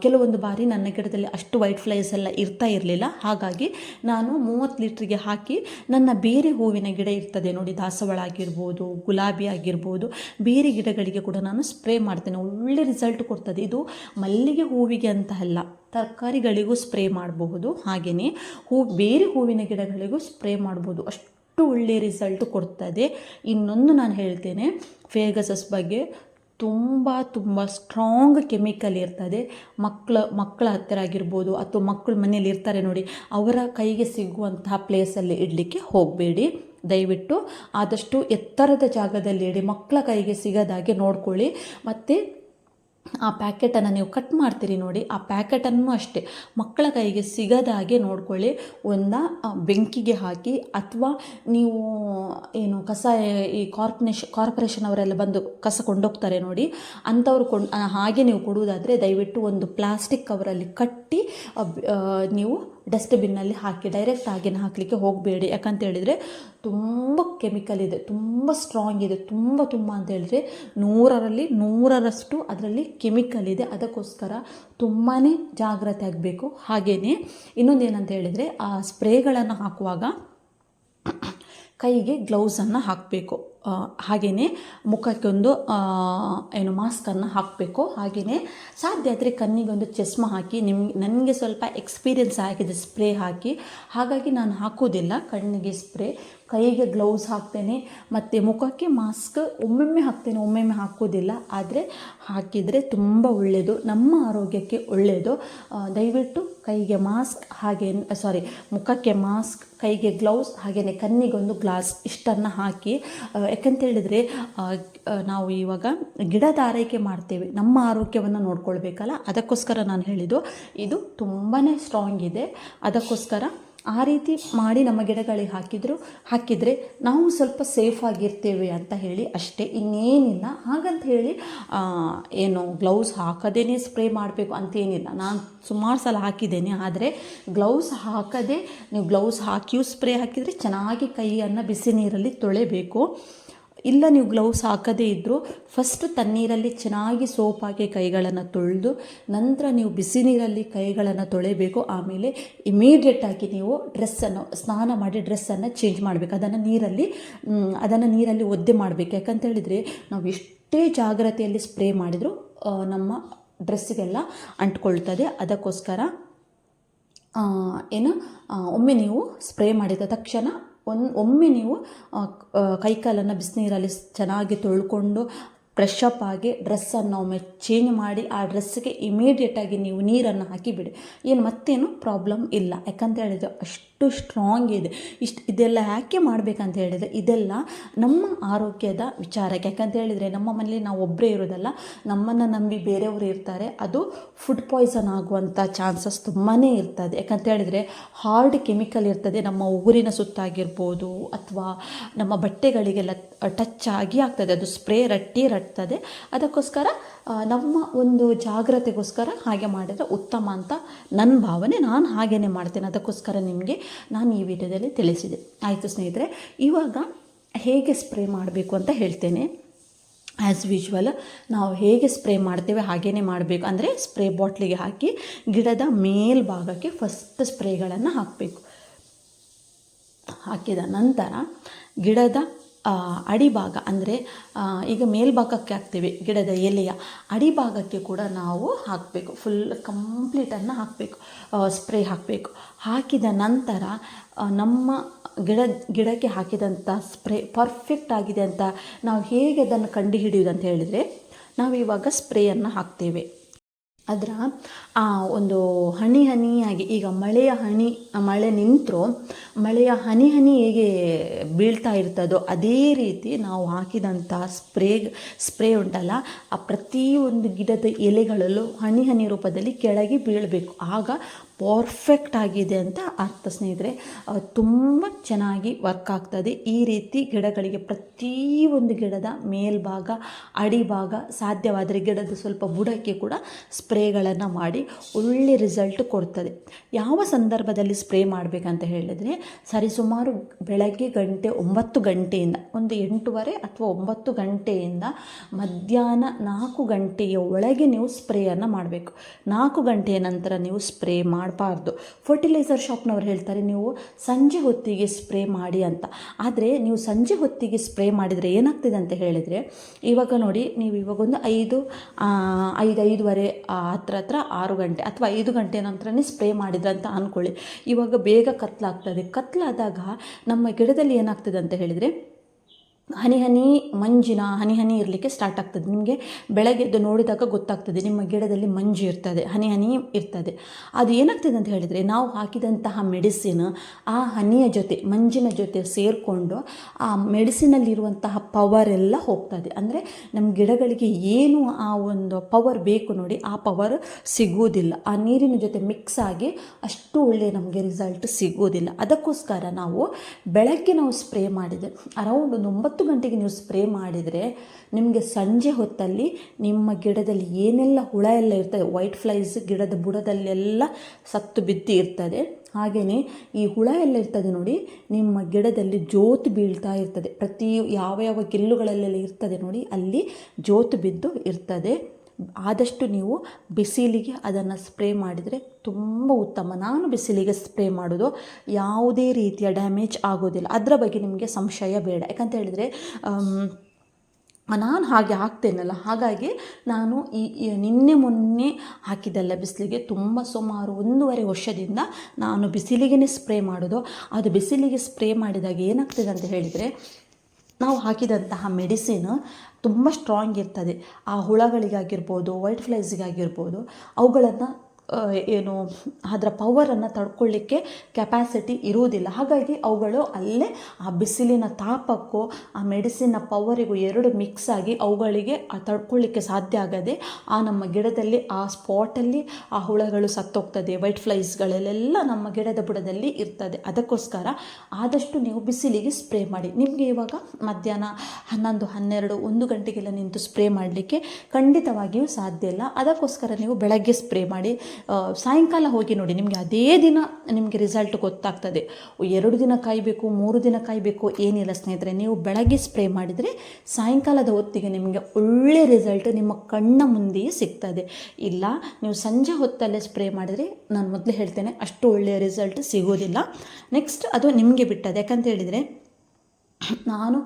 ಕೆಲವೊಂದು ಬಾರಿ ನನ್ನ ಗಿಡದಲ್ಲಿ ಅಷ್ಟು ವೈಟ್ ಫ್ಲೈಸ್ ಎಲ್ಲ ಇರ್ತಾ ಇರಲಿಲ್ಲ. ಹಾಗಾಗಿ ನಾನು ಮೂವತ್ತು ಲೀಟ್ರಿಗೆ ಹಾಕಿ ನನ್ನ ಬೇರೆ ಹೂವಿನ ಗಿಡ ಇರ್ತದೆ ನೋಡಿ, ದಾಸವಾಳ ಆಗಿರ್ಬೋದು, ಗುಲಾಬಿ ಆಗಿರ್ಬೋದು, ಬೇರೆ ಗಿಡಗಳಿಗೆ ಕೂಡ ನಾನು ಸ್ಪ್ರೇ ಮಾಡ್ತೇನೆ. ಒಳ್ಳೆ ರಿಸಲ್ಟ್ ಕೊಡ್ತದೆ. ಇದು ಮಲ್ಲಿಗೆ ಹೂವಿಗೆ ಅಂತ ಅಲ್ಲ, ತರಕಾರಿಗಳಿಗೂ ಸ್ಪ್ರೇ ಮಾಡಬಹುದು. ಹಾಗೆಯೇ ಹೂ, ಬೇರೆ ಹೂವಿನ ಗಿಡಗಳಿಗೂ ಸ್ಪ್ರೇ ಮಾಡ್ಬೋದು ಅಷ್ಟು ಒಳ್ಳೆಯ ರಿಸಲ್ಟ್ ಕೊಡ್ತದೆ. ಇನ್ನೊಂದು ನಾನು ಹೇಳ್ತೇನೆ ಫೇಗಸಸ್ ಬಗ್ಗೆ ತುಂಬ ತುಂಬ ಸ್ಟ್ರಾಂಗ್ ಕೆಮಿಕಲ್ ಇರ್ತದೆ. ಮಕ್ಕಳ ಮಕ್ಕಳ ಹತ್ತಿರ ಆಗಿರ್ಬೋದು ಅಥವಾ ಮಕ್ಕಳು ಮನೇಲಿ ಇರ್ತಾರೆ ನೋಡಿ, ಅವರ ಕೈಗೆ ಸಿಗುವಂತಹ ಪ್ಲೇಸಲ್ಲಿ ಇಡಲಿಕ್ಕೆ ಹೋಗಬೇಡಿ. ದಯವಿಟ್ಟು ಆದಷ್ಟು ಎತ್ತರದ ಜಾಗದಲ್ಲಿ ಇಡಿ, ಮಕ್ಕಳ ಕೈಗೆ ಸಿಗದಾಗೆ ನೋಡ್ಕೊಳ್ಳಿ. ಮತ್ತು ಆ ಪ್ಯಾಕೆಟನ್ನು ನೀವು ಕಟ್ ಮಾಡ್ತೀರಿ ನೋಡಿ, ಆ ಪ್ಯಾಕೆಟನ್ನು ಅಷ್ಟೇ. ಮಕ್ಕಳ ಕೈಗೆ ಸಿಗದ ಹಾಗೆ ನೋಡ್ಕೊಳ್ಳಿ. ಒಂದು ಬೆಂಕಿಗೆ ಹಾಕಿ, ಅಥವಾ ನೀವು ಏನು ಕಸ, ಈ ಕಾರ್ಪೊರೇಷನ್ ಕಾರ್ಪೊರೇಷನ್ ಅವರೆಲ್ಲ ಬಂದು ಕಸ ಕೊಂಡೋಗ್ತಾರೆ ನೋಡಿ, ಅಂಥವ್ರು ಕೊಂಡು ಹಾಗೆ ನೀವು ಕೊಡುವುದಾದರೆ ದಯವಿಟ್ಟು ಒಂದು ಪ್ಲಾಸ್ಟಿಕ್ ಕವರಲ್ಲಿ ಕಟ್ಟಿ ನೀವು ಡಸ್ಟ್ಬಿನ್ನಲ್ಲಿ ಹಾಕಿ ಡೈರೆಕ್ಟ್ ಹಾಗೇನೆ ಹಾಕಲಿಕ್ಕೆ ಹೋಗಬೇಡಿ. ಯಾಕಂತ ಹೇಳಿದರೆ ತುಂಬ ಕೆಮಿಕಲ್ ಇದೆ, ತುಂಬ ಸ್ಟ್ರಾಂಗ್ ಇದೆ, ತುಂಬ ತುಂಬ ಅಂತ ಹೇಳಿದರೆ ನೂರರಲ್ಲಿ ನೂರರಷ್ಟು ಅದರಲ್ಲಿ ಕೆಮಿಕಲ್ ಇದೆ. ಅದಕ್ಕೋಸ್ಕರ ತುಂಬಾ ಜಾಗ್ರತೆ ಆಗಬೇಕು. ಹಾಗೆಯೇ ಇನ್ನೊಂದೇನಂತ ಹೇಳಿದರೆ ಆ ಸ್ಪ್ರೇಗಳನ್ನು ಹಾಕುವಾಗ ಕೈಗೆ ಗ್ಲೌಸನ್ನು ಹಾಕಬೇಕು. ಹಾಗೆಯೇ ಮುಖಕ್ಕೊಂದು ಏನು ಮಾಸ್ಕನ್ನು ಹಾಕಬೇಕು. ಹಾಗೆಯೇ ಸಾಧ್ಯ ಆದರೆ ಕಣ್ಣಿಗೊಂದು ಚಸ್ಮ ಹಾಕಿ ನಿಮ್ಗೆ ನನಗೆ ಸ್ವಲ್ಪ ಎಕ್ಸ್ಪೀರಿಯನ್ಸ್ ಆಗಿದೆ ಸ್ಪ್ರೇ ಹಾಕಿ. ಹಾಗಾಗಿ ನಾನು ಹಾಕೋದಿಲ್ಲ ಕಣ್ಣಿಗೆ ಸ್ಪ್ರೇ ಕೈಗೆ ಗ್ಲೌಸ್ ಹಾಕ್ತೇನೆ. ಮತ್ತು ಮುಖಕ್ಕೆ ಮಾಸ್ಕ್ ಒಮ್ಮೊಮ್ಮೆ ಹಾಕ್ತೇನೆ, ಒಮ್ಮೊಮ್ಮೆ ಹಾಕೋದಿಲ್ಲ ಆದರೆ ಹಾಕಿದರೆ ತುಂಬ ಒಳ್ಳೆಯದು ನಮ್ಮ ಆರೋಗ್ಯಕ್ಕೆ ಒಳ್ಳೆಯದು ದಯವಿಟ್ಟು ಕೈಗೆ ಮಾಸ್ಕ್ ಹಾಗೆ, ಸಾರಿ, ಮುಖಕ್ಕೆ ಮಾಸ್ಕ್, ಕೈಗೆ ಗ್ಲೌಸ್, ಹಾಗೆಯೇ ಕಣ್ಣಿಗೊಂದು ಗ್ಲಾಸ್ ಇಷ್ಟನ್ನು ಹಾಕಿ ಯಾಕಂತೇಳಿದರೆ ನಾವು ಇವಾಗ ಗಿಡದ ಆರೈಕೆ ಮಾಡ್ತೇವೆ. ನಮ್ಮ ಆರೋಗ್ಯವನ್ನು ನೋಡ್ಕೊಳ್ಬೇಕಲ್ಲ? ಅದಕ್ಕೋಸ್ಕರ ನಾನು ಹೇಳಿದ್ದು, ಇದು ತುಂಬಾ ಸ್ಟ್ರಾಂಗ್ ಇದೆ. ಅದಕ್ಕೋಸ್ಕರ ಆ ರೀತಿ ಮಾಡಿ ನಮ್ಮ ಗಿಡಗಳಿಗೆ ಹಾಕಿದ್ರು, ಹಾಕಿದರೆ ನಾವು ಸ್ವಲ್ಪ ಸೇಫ್ ಆಗಿರ್ತೇವೆ ಅಂತ ಹೇಳಿ ಅಷ್ಟೇ. ಇನ್ನೇನಿಲ್ಲ. ಹಾಗಂತ ಹೇಳಿ ಏನು ಗ್ಲೌಸ್ ಹಾಕದೇ ಸ್ಪ್ರೇ ಮಾಡಬೇಕು ಅಂತೇನಿಲ್ಲ. ನಾನು ಸುಮಾರು ಸಲ ಹಾಕಿದ್ದೇನೆ, ಆದರೆ ಗ್ಲೌಸ್ ಹಾಕದೆ ನೀವು ಗ್ಲೌಸ್ ಹಾಕಿಯೂ ಸ್ಪ್ರೇ ಹಾಕಿದರೆ ಚೆನ್ನಾಗಿ ಕೈಯನ್ನು ಬಿಸಿ ನೀರಲ್ಲಿ ತೊಳೆಬೇಕು. ಇಲ್ಲ, ನೀವು ಗ್ಲೌಸ್ ಹಾಕದೇ ಇದ್ದರೂ ಫಸ್ಟ್ ತಣ್ಣೀರಲ್ಲಿ ಚೆನ್ನಾಗಿ ಸೋಪ್ ಕೈಗಳನ್ನು ತೊಳೆದು ನಂತರ ನೀವು ಬಿಸಿ ನೀರಲ್ಲಿ ಕೈಗಳನ್ನು ತೊಳೆಯಬೇಕು ಆಮೇಲೆ ಇಮಿಡಿಯೇಟಾಗಿ ನೀವು ಡ್ರೆಸ್ಸನ್ನು ಸ್ನಾನ ಮಾಡಿ ಡ್ರೆಸ್ಸನ್ನು ಚೇಂಜ್ ಮಾಡಬೇಕು. ಅದನ್ನು ನೀರಲ್ಲಿ ಅದನ್ನು ನೀರಲ್ಲಿ ಒದ್ದೆ ಮಾಡಬೇಕು. ಯಾಕಂತ ಹೇಳಿದರೆ ನಾವು ಎಷ್ಟೇ ಜಾಗ್ರತೆಯಲ್ಲಿ ಸ್ಪ್ರೇ ಮಾಡಿದರೂ ನಮ್ಮ ಡ್ರೆಸ್ಸಿಗೆಲ್ಲ ಅಂಟ್ಕೊಳ್ತದೆ. ಅದಕ್ಕೋಸ್ಕರ ಏನು ಒಮ್ಮೆ ನೀವು ಸ್ಪ್ರೇ ಮಾಡಿದ ತಕ್ಷಣ ಒಂದು ಒಮ್ಮೆ ನೀವು ಕೈಕಾಲನ್ನು ಬಿಸಿನೀರಲ್ಲಿ ಚೆನ್ನಾಗಿ ತೊಳ್ಕೊಂಡು ಫ್ರೆಶ್ ಅಪ್ ಆಗಿ ಡ್ರೆಸ್ಸನ್ನು ಒಮ್ಮೆ ಚೇಂಜ್ ಮಾಡಿ, ಆ ಡ್ರೆಸ್ಸಿಗೆ ಇಮಿಡಿಯೇಟಾಗಿ ನೀವು ನೀರನ್ನು ಹಾಕಿಬಿಡಿ. ಏನು ಮತ್ತೇನು ಪ್ರಾಬ್ಲಮ್ ಇಲ್ಲ. ಯಾಕಂತ ಹೇಳಿದ್ರೆ ಅಷ್ಟು ಸ್ಟ್ರಾಂಗ್ ಇದೆ. ಇಷ್ಟು ಇದೆಲ್ಲ ಯಾಕೆ ಮಾಡಬೇಕಂತ ಹೇಳಿದರೆ ಇದೆಲ್ಲ ನಮ್ಮ ಆರೋಗ್ಯದ ವಿಚಾರಕ್ಕೆ. ಯಾಕಂತ ಹೇಳಿದರೆ ನಮ್ಮ ಮನೇಲಿ ನಾವು ಒಬ್ಬರೇ ಇರೋದಲ್ಲ, ನಮ್ಮನ್ನು ನಂಬಿ ಬೇರೆಯವರು ಇರ್ತಾರೆ, ಅದು ಫುಡ್ ಪಾಯ್ಸನ್ ಆಗುವಂಥ ಚಾನ್ಸಸ್ ತುಂಬಾ ಇರ್ತದೆ. ಯಾಕಂತ ಹೇಳಿದರೆ ಹಾರ್ಡ್ ಕೆಮಿಕಲ್ ಇರ್ತದೆ. ನಮ್ಮ ಊರಿನ ಸುತ್ತಾಗಿರ್ಬೋದು, ಅಥವಾ ನಮ್ಮ ಬಟ್ಟೆಗಳಿಗೆಲ್ಲ ಟಚ್ ಆಗಿ ಆಗ್ತದೆ. ಅದು ಸ್ಪ್ರೇ ರಟ್ಟಿ ರಟ್ತದೆ ಅದಕ್ಕೋಸ್ಕರ ನಮ್ಮ ಒಂದು ಜಾಗ್ರತೆಗೋಸ್ಕರ ಹಾಗೆ ಮಾಡಿದರೆ ಉತ್ತಮ ಅಂತ ನನ್ನ ಭಾವನೆ. ನಾನು ಹಾಗೇ ಮಾಡ್ತೇನೆ. ಅದಕ್ಕೋಸ್ಕರ ನಿಮಗೆ ನಾನು ಈ ವಿಡಿಯೋದಲ್ಲಿ ತಿಳಿಸಿದೆ. ಆಯಿತು ಸ್ನೇಹಿತರೆ, ಇವಾಗ ಹೇಗೆ ಸ್ಪ್ರೇ ಮಾಡಬೇಕು ಅಂತ ಹೇಳ್ತೇನೆ. ಆ್ಯಸ್ ಯೂಶ್ವಲ್ ನಾವು ಹೇಗೆ ಸ್ಪ್ರೇ ಮಾಡ್ತೇವೆ ಹಾಗೇ ಮಾಡಬೇಕು. ಅಂದರೆ ಸ್ಪ್ರೇ ಬಾಟ್ಲಿಗೆ ಹಾಕಿ, ಗಿಡದ ಮೇಲ್ಭಾಗಕ್ಕೆ ಫಸ್ಟ್ ಸ್ಪ್ರೇಗಳನ್ನು ಹಾಕಬೇಕು. ಹಾಕಿದ ನಂತರ, ಗಿಡದ ಅಡಿಭಾಗ ಅಂದರೆ ಈಗ ಮೇಲ್ಭಾಗಕ್ಕೆ ಹಾಕ್ತೀವಿ ಗಿಡದ ಎಲೆಯ ಅಡಿಭಾಗಕ್ಕೆ ಕೂಡ ನಾವು ಹಾಕಬೇಕು. ಫುಲ್ ಕಂಪ್ಲೀಟನ್ನು ಹಾಕಬೇಕು. ಸ್ಪ್ರೇ ಹಾಕಬೇಕು. ಹಾಕಿದ ನಂತರ ನಮ್ಮ ಗಿಡ, ಗಿಡಕ್ಕೆ ಹಾಕಿದಂಥ ಸ್ಪ್ರೇ ಪರ್ಫೆಕ್ಟ್ ಆಗಿದೆ ಅಂತ ನಾವು ಹೇಗೆ ಅದನ್ನು ಕಂಡುಹಿಡಿಯೋದು ಅಂತ ಹೇಳಿದರೆ ಇವಾಗ ಸ್ಪ್ರೇಯನ್ನು ಹಾಕ್ತೇವೆ. ಅದರ, ಆ ಒಂದು ಹನಿ ಹನಿಯಾಗಿ, ಈಗ ಮಳೆಯ ಹನಿ, ಮಳೆ ನಿಂತರೂ, ಮಳೆಯ ಹನಿ ಹನಿ ಹೇಗೆ ಬೀಳ್ತಾ ಇರ್ತದೋ ಅದೇ ರೀತಿ ನಾವು ಹಾಕಿದಂಥ ಸ್ಪ್ರೇ ಸ್ಪ್ರೇ ಉಂಟಲ್ಲ, ಆ ಪ್ರತಿಯೊಂದು ಗಿಡದ ಎಲೆಗಳಲ್ಲೂ ಹನಿ ಹನಿ ರೂಪದಲ್ಲಿ ಕೆಳಗೆ ಬೀಳಬೇಕು. ಆಗ ಪರ್ಫೆಕ್ಟ್ ಆಗಿದೆ ಅಂತ ಅರ್ಥ ಸ್ನೇಹಿತರೆ. ತುಂಬ ಚೆನ್ನಾಗಿ ವರ್ಕ್ ಆಗ್ತದೆ. ಈ ರೀತಿ ಗಿಡಗಳಿಗೆ ಪ್ರತಿಯೊಂದು ಗಿಡದ ಮೇಲ್ಭಾಗ, ಅಡಿಭಾಗ ಸಾಧ್ಯವಾದರೆ ಗಿಡದ ಸ್ವಲ್ಪ ಬುಡಕ್ಕೆ ಕೂಡ ಸ್ಪ್ರೇ ಸ್ಪ್ರೇಗಳನ್ನು ಮಾಡಿ ಒಳ್ಳೆ ರಿಸಲ್ಟ್ ಕೊಡ್ತದೆ. ಯಾವ ಸಂದರ್ಭದಲ್ಲಿ ಸ್ಪ್ರೇ ಮಾಡಬೇಕಂತ ಹೇಳಿದರೆ, ಸರಿಸುಮಾರು ಬೆಳಗ್ಗೆ ಗಂಟೆ ಒಂಬತ್ತು ಗಂಟೆಯಿಂದ, ಒಂದು ಎಂಟೂವರೆ ಅಥವಾ ಒಂಬತ್ತು ಗಂಟೆಯಿಂದ ಮಧ್ಯಾಹ್ನ ನಾಲ್ಕು ಗಂಟೆಯ ಒಳಗೆ ನೀವು ಸ್ಪ್ರೇಯನ್ನು ಮಾಡಬೇಕು. ನಾಲ್ಕು ಗಂಟೆಯ ನಂತರ ನೀವು ಸ್ಪ್ರೇ ಮಾಡಬಾರ್ದು ಫರ್ಟಿಲೈಸರ್ ಶಾಪ್ನವ್ರು ಹೇಳ್ತಾರೆ, ನೀವು ಸಂಜೆ ಹೊತ್ತಿಗೆ ಸ್ಪ್ರೇ ಮಾಡಿ ಅಂತ. ಆದರೆ ನೀವು ಸಂಜೆ ಹೊತ್ತಿಗೆ ಸ್ಪ್ರೇ ಮಾಡಿದರೆ ಏನಾಗ್ತಿದೆ ಅಂತ ಹೇಳಿದರೆ, ಇವಾಗ ನೋಡಿ ನೀವು ಇವಾಗೊಂದು ಐದು ಐದು, ಐದುವರೆ ಹತ್ರ ಹತ್ರ ಆರು ಗಂಟೆ ಅಥವಾ ಐದು ಗಂಟೆ ನಂತರನೇ ಸ್ಪ್ರೇ ಮಾಡಿದ್ರೆ ಅಂತ ಅಂದ್ಕೊಳ್ಳಿ ಇವಾಗ ಬೇಗ ಕತ್ಲಾಗ್ತದೆ. ಕತ್ಲಾದಾಗ ನಮ್ಮ ಗಿಡದಲ್ಲಿ ಏನಾಗ್ತದೆ ಅಂತ ಹೇಳಿದರೆ ಹನಿ ಹನಿ ಮಂಜಿನ ಹನಿ ಹನಿ ಇರಲಿಕ್ಕೆ ಸ್ಟಾರ್ಟ್ ಆಗ್ತದೆ. ನಿಮಗೆ ಬೆಳಗ್ಗೆ ಎದ್ದು ನೋಡಿದಾಗ ಗೊತ್ತಾಗ್ತದೆ. ನಿಮ್ಮ ಗಿಡದಲ್ಲಿ ಮಂಜು ಇರ್ತದೆ, ಹನಿ ಹನಿ ಇರ್ತದೆ. ಅದು ಏನಾಗ್ತದೆ ಅಂತ ಹೇಳಿದರೆ, ನಾವು ಹಾಕಿದಂತಹ ಮೆಡಿಸಿನ್ ಆ ಹನಿಯ ಜೊತೆ, ಮಂಜಿನ ಜೊತೆ ಸೇರಿಕೊಂಡು ಆ ಮೆಡಿಸಿನಲ್ಲಿರುವಂತಹ ಪವರ್ ಎಲ್ಲ ಹೋಗ್ತದೆ. ಅಂದರೆ ನಮ್ಮ ಗಿಡಗಳಿಗೆ ಏನು ಆ ಒಂದು ಪವರ್ ಬೇಕು ನೋಡಿ, ಆ ಪವರ್ ಸಿಗುವುದಿಲ್ಲ. ಆ ನೀರಿನ ಜೊತೆ ಮಿಕ್ಸ್ ಆಗಿ ಅಷ್ಟು ಒಳ್ಳೆಯ ನಮಗೆ ರಿಸಲ್ಟ್ ಸಿಗುವುದಿಲ್ಲ. ಅದಕ್ಕೋಸ್ಕರ ನಾವು ಬೆಳಗ್ಗೆ ನಾವು ಸ್ಪ್ರೇ ಮಾಡಿದೆ ಅರೌಂಡ್ ಒಂದು ಗಂಟೆಗೆ ನೀವು ಸ್ಪ್ರೇ ಮಾಡಿದರೆ ನಿಮಗೆ ಸಂಜೆ ಹೊತ್ತಲ್ಲಿ ನಿಮ್ಮ ಗಿಡದಲ್ಲಿ ಏನೆಲ್ಲ ಹುಳ ಎಲ್ಲ ಇರ್ತದೆ ವೈಟ್ ಫ್ಲೈಸ್ ಗಿಡದ ಬುಡದಲ್ಲೆಲ್ಲ ಸತ್ತು ಬಿದ್ದು ಇರ್ತದೆ. ಹಾಗೆಯೇ ಈ ಹುಳ ಎಲ್ಲ ಇರ್ತದೆ ನೋಡಿ, ನಿಮ್ಮ ಗಿಡದಲ್ಲಿ ಜೋತು ಬೀಳ್ತಾ ಇರ್ತದೆ. ಪ್ರತಿ ಯಾವ ಯಾವ ಗಿಲ್ಲುಗಳಲ್ಲೆಲ್ಲ ಇರ್ತದೆ ನೋಡಿ, ಅಲ್ಲಿ ಜೋತು ಬಿದ್ದು ಇರ್ತದೆ. ಆದಷ್ಟು ನೀವು ಬಿಸಿಲಿಗೆ ಅದನ್ನು ಸ್ಪ್ರೇ ಮಾಡಿದರೆ ತುಂಬ ಉತ್ತಮ. ನಾನು ಬಿಸಿಲಿಗೆ ಸ್ಪ್ರೇ ಮಾಡೋದು ಯಾವುದೇ ರೀತಿಯ ಡ್ಯಾಮೇಜ್ ಆಗೋದಿಲ್ಲ. ಅದರ ಬಗ್ಗೆ ನಿಮಗೆ ಸಂಶಯ ಬೇಡ. ಯಾಕಂತ ಹೇಳಿದರೆ ನಾನು ಹಾಗೆ ಹಾಕ್ತೇನಲ್ಲ. ಹಾಗಾಗಿ ನಾನು ಈ ನಿನ್ನೆ ಮೊನ್ನೆ ಹಾಕಿದ್ದಲ್ಲ ಬಿಸಿಲಿಗೆ ತುಂಬ ಸುಮಾರು ಒಂದೂವರೆ ವರ್ಷದಿಂದ ನಾನು ಬಿಸಿಲಿಗೆ ಸ್ಪ್ರೇ ಮಾಡೋದು. ಅದು ಬಿಸಿಲಿಗೆ ಸ್ಪ್ರೇ ಮಾಡಿದಾಗ ಏನಾಗ್ತದೆ ಅಂತ ಹೇಳಿದರೆ ನಾವು ಹಾಕಿದಂತಹ ಮೆಡಿಸಿನ್ ತುಂಬ ಸ್ಟ್ರಾಂಗ್ ಇರ್ತದೆ. ಆ ಹುಳಗಳಿಗಾಗಿರ್ಬೋದು ವೈಟ್ ಫ್ಲೈಸಿಗಾಗಿರ್ಬೋದು ಅವುಗಳನ್ನು ಏನು, ಅದರ ಪವರನ್ನು ತಡ್ಕೊಳ್ಳಿಕ್ಕೆ ಕೆಪ್ಯಾಸಿಟಿ ಇರುವುದಿಲ್ಲ. ಹಾಗಾಗಿ ಅವುಗಳು ಅಲ್ಲೇ ಆ ಬಿಸಿಲಿನ ತಾಪಕ್ಕೂ, ಆ ಮೆಡಿಸಿನ್ನ ಪವರಿಗೂ ಎರಡು ಮಿಕ್ಸ್ ಆಗಿ ಅವುಗಳಿಗೆ ತಡ್ಕೊಳ್ಳಿಕ್ಕೆ ಸಾಧ್ಯ ಆಗದೆ, ಆ ನಮ್ಮ ಗಿಡದಲ್ಲಿ, ಆ ಸ್ಪಾಟಲ್ಲಿ ಆ ಹುಳಗಳು ಸತ್ತೋಗ್ತದೆ ವೈಟ್ ಫ್ಲೈಸ್ಗಳಲ್ಲೆಲ್ಲ ನಮ್ಮ ಗಿಡದ ಬುಡದಲ್ಲಿ ಇರ್ತದೆ. ಅದಕ್ಕೋಸ್ಕರ ಆದಷ್ಟು ನೀವು ಬಿಸಿಲಿಗೆ ಸ್ಪ್ರೇ ಮಾಡಿ. ನಿಮಗೆ ಇವಾಗ ಮಧ್ಯಾಹ್ನ ಹನ್ನೊಂದು, ಹನ್ನೆರಡು, ಒಂದು ಗಂಟೆಗೆಲ್ಲ ನಿಂತು ಸ್ಪ್ರೇ ಮಾಡಲಿಕ್ಕೆ ಖಂಡಿತವಾಗಿಯೂ ಸಾಧ್ಯ ಇಲ್ಲ. ಅದಕ್ಕೋಸ್ಕರ ನೀವು ಬೆಳಗ್ಗೆ ಸ್ಪ್ರೇ ಮಾಡಿ ಸಾಯಂಕಾಲ ಹೋಗಿ ನೋಡಿ, ನಿಮಗೆ ಅದೇ ದಿನ ನಿಮಗೆ ರಿಸಲ್ಟ್ ಗೊತ್ತಾಗ್ತದೆ. ಎರಡು ದಿನ ಕಾಯಬೇಕು, ಮೂರು ದಿನ ಕಾಯಬೇಕು, ಏನಿಲ್ಲ ಸ್ನೇಹಿತರೆ, ನೀವು ಬೆಳಗ್ಗೆ ಸ್ಪ್ರೇ ಮಾಡಿದರೆ ಸಾಯಂಕಾಲದ ಹೊತ್ತಿಗೆ ನಿಮಗೆ ಒಳ್ಳೆ ರಿಸಲ್ಟ್ ನಿಮ್ಮ ಕಣ್ಣ ಮುಂದೆಯೇ ಸಿಗ್ತದೆ. ಇಲ್ಲ, ನೀವು ಸಂಜೆ ಹೊತ್ತಲ್ಲೇ ಸ್ಪ್ರೇ ಮಾಡಿದರೆ ನಾನು ಮೊದಲೇ ಹೇಳ್ತೇನೆ, ಅಷ್ಟು ಒಳ್ಳೆಯ ರಿಸಲ್ಟ್ ಸಿಗೋದಿಲ್ಲ. ನೆಕ್ಸ್ಟ್ ಅದು ನಿಮಗೆ ಬಿಟ್ಟದ್ದು. ಯಾಕಂತ ಹೇಳಿದರೆ ನಾನು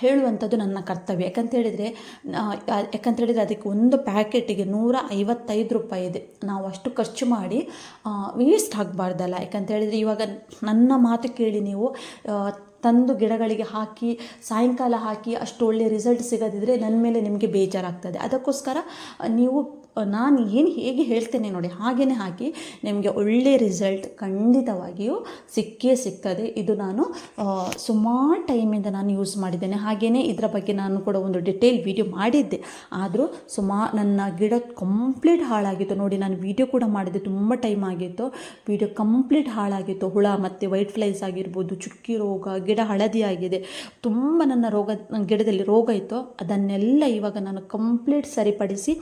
ಹೇಳುವಂಥದ್ದು ನನ್ನ ಕರ್ತವ್ಯ. ಯಾಕಂತ ಹೇಳಿದರೆ ಯಾಕಂತ ಹೇಳಿದರೆ ಅದಕ್ಕೆ ಒಂದು ಪ್ಯಾಕೆಟಿಗೆ ನೂರ ಐವತ್ತೈದು ರೂಪಾಯಿ ಇದೆ. ನಾವು ಅಷ್ಟು ಖರ್ಚು ಮಾಡಿ ವೇಸ್ಟ್ ಆಗಬಾರ್ದಲ್ಲ. ಯಾಕಂತ ಹೇಳಿದರೆ ಇವಾಗ ನನ್ನ ಮಾತು ಕೇಳಿ ನೀವು ತಂದು ಗಿಡಗಳಿಗೆ ಹಾಕಿ, ಸಾಯಂಕಾಲ ಹಾಕಿ ಅಷ್ಟು ಒಳ್ಳೆಯ ರಿಸಲ್ಟ್ ಸಿಗದಿದ್ದರೆ ನನ್ನ ಮೇಲೆ ನಿಮಗೆ ಬೇಜಾರಾಗ್ತದೆ. ಅದಕ್ಕೋಸ್ಕರ ನೀವು ನಾನು ಏನು ಹೇಗೆ ಹೇಳ್ತೇನೆ ನೋಡಿ ಹಾಗೇ ಹಾಕಿ ನಿಮಗೆ ಒಳ್ಳೆ ರಿಸಲ್ಟ್ ಖಂಡಿತವಾಗಿಯೂ ಸಿಕ್ಕೇ ಸಿಗ್ತದೆ. ಇದು ನಾನು ಸುಮಾರು ಟೈಮಿಂದ ನಾನು ಯೂಸ್ ಮಾಡಿದ್ದೇನೆ. ಹಾಗೆಯೇ ಇದರ ಬಗ್ಗೆ ನಾನು ಕೂಡ ಒಂದು ಡಿಟೇಲ್ ವಿಡಿಯೋ ಮಾಡಿದ್ದೆ. ಆದರೂ ಸುಮಾ, ನನ್ನ ಗಿಡ ಕಂಪ್ಲೀಟ್ ಹಾಳಾಗಿತ್ತು. ನೋಡಿ, ನಾನು ವಿಡಿಯೋ ಕೂಡ ಮಾಡಿದ್ದೆ ತುಂಬ ಟೈಮ್ ಆಗಿತ್ತು. ವಿಡಿಯೋ ಕಂಪ್ಲೀಟ್ ಹಾಳಾಗಿತ್ತು. ಹುಳ ಮತ್ತು ವೈಟ್ ಫ್ಲೈಸ್ ಆಗಿರ್ಬೋದು, ಚುಕ್ಕಿ ರೋಗ, ಗಿಡ ಹಳದಿ ಆಗಿದೆ. ತುಂಬ ನನ್ನ ರೋಗ, ಗಿಡದಲ್ಲಿ ರೋಗ ಇತ್ತು. ಅದನ್ನೆಲ್ಲ ಇವಾಗ ನಾನು ಕಂಪ್ಲೀಟ್ ಸರಿಪಡಿಸಿ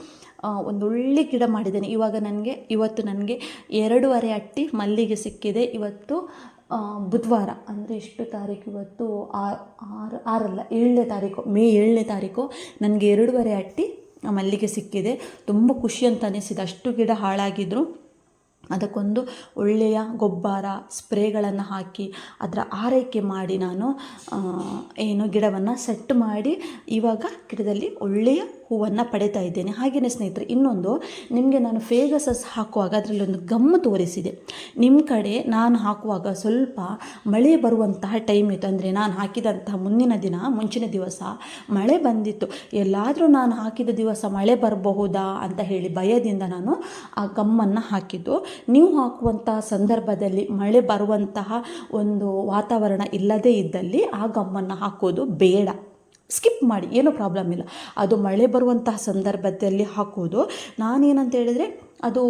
ಒಂದೊಳ್ಳೆ ಗಿಡ ಮಾಡಿದ್ದೇನೆ. ಇವಾಗ ನನಗೆ, ಇವತ್ತು ನನಗೆ ಎರಡೂವರೆ ಅಟ್ಟಿ ಮಲ್ಲಿಗೆ ಸಿಕ್ಕಿದೆ. ಇವತ್ತು ಬುಧವಾರ, ಅಂದರೆ ಎಷ್ಟು ತಾರೀಕು ಇವತ್ತು? ಆರು, ಆರಲ್ಲ, ಏಳನೇ ತಾರೀಕು, ಮೇ ಏಳನೇ ತಾರೀಕು ನನಗೆ ಎರಡೂವರೆ ಅಟ್ಟಿ ಮಲ್ಲಿಗೆ ಸಿಕ್ಕಿದೆ. ತುಂಬ ಖುಷಿ ಅಂತ ಅನಿಸಿದೆ. ಅಷ್ಟು ಗಿಡ ಹಾಳಾಗಿದ್ರು. ಅದಕ್ಕೊಂದು ಒಳ್ಳೆಯ ಗೊಬ್ಬರ, ಸ್ಪ್ರೇಗಳನ್ನು ಹಾಕಿ ಅದರ ಆರೈಕೆ ಮಾಡಿ ನಾನು ಏನು ಗಿಡವನ್ನು ಸೆಟ್ ಮಾಡಿ ಇವಾಗ ಗಿಡದಲ್ಲಿ ಒಳ್ಳೆಯ ಹೂವನ್ನು ಪಡಿತಾ ಇದ್ದೇನೆ. ಹಾಗೆಯೇ ಸ್ನೇಹಿತರೆ, ಇನ್ನೊಂದು, ನಿಮಗೆ ನಾನು ಫೇಗಸಸ್ ಹಾಕುವಾಗ ಅದರಲ್ಲಿ ಒಂದು ಗಮ್ಮು ತೋರಿಸಿದೆ. ನಿಮ್ಮ ಕಡೆ ನಾನು ಹಾಕುವಾಗ ಸ್ವಲ್ಪ ಮಳೆ ಬರುವಂತಹ ಟೈಮ್ ಇತ್ತು. ಅಂದರೆ ನಾನು ಹಾಕಿದಂತಹ ಮುಂದಿನ ದಿನ, ಮುಂಚಿನ ದಿವಸ ಮಳೆ ಬಂದಿತ್ತು. ಎಲ್ಲಾದರೂ ನಾನು ಹಾಕಿದ ದಿವಸ ಮಳೆ ಬರಬಹುದಾ ಅಂತ ಹೇಳಿ ಭಯದಿಂದ ನಾನು ಆ ಗಮ್ಮನ್ನು ಹಾಕಿದ್ದು. ನೀವು ಹಾಕುವಂತಹ ಸಂದರ್ಭದಲ್ಲಿ ಮಳೆ ಬರುವಂತಹ ಒಂದು ವಾತಾವರಣ ಇಲ್ಲದೇ ಇದ್ದಲ್ಲಿ ಆ ಗಮ್ಮನ್ನು ಹಾಕೋದು ಬೇಡ. ಸ್ಕಿಪ್ ಮಾಡಿ ಏನೂ ಪ್ರಾಬ್ಲಮ್ ಇಲ್ಲ. ಅದು ಮಳೆ ಬರುವಂತಹ ಸಂದರ್ಭದಲ್ಲಿ ಹಾಕೋದು. ನಾನೇನಂತ ಹೇಳಿದರೆ ಅದು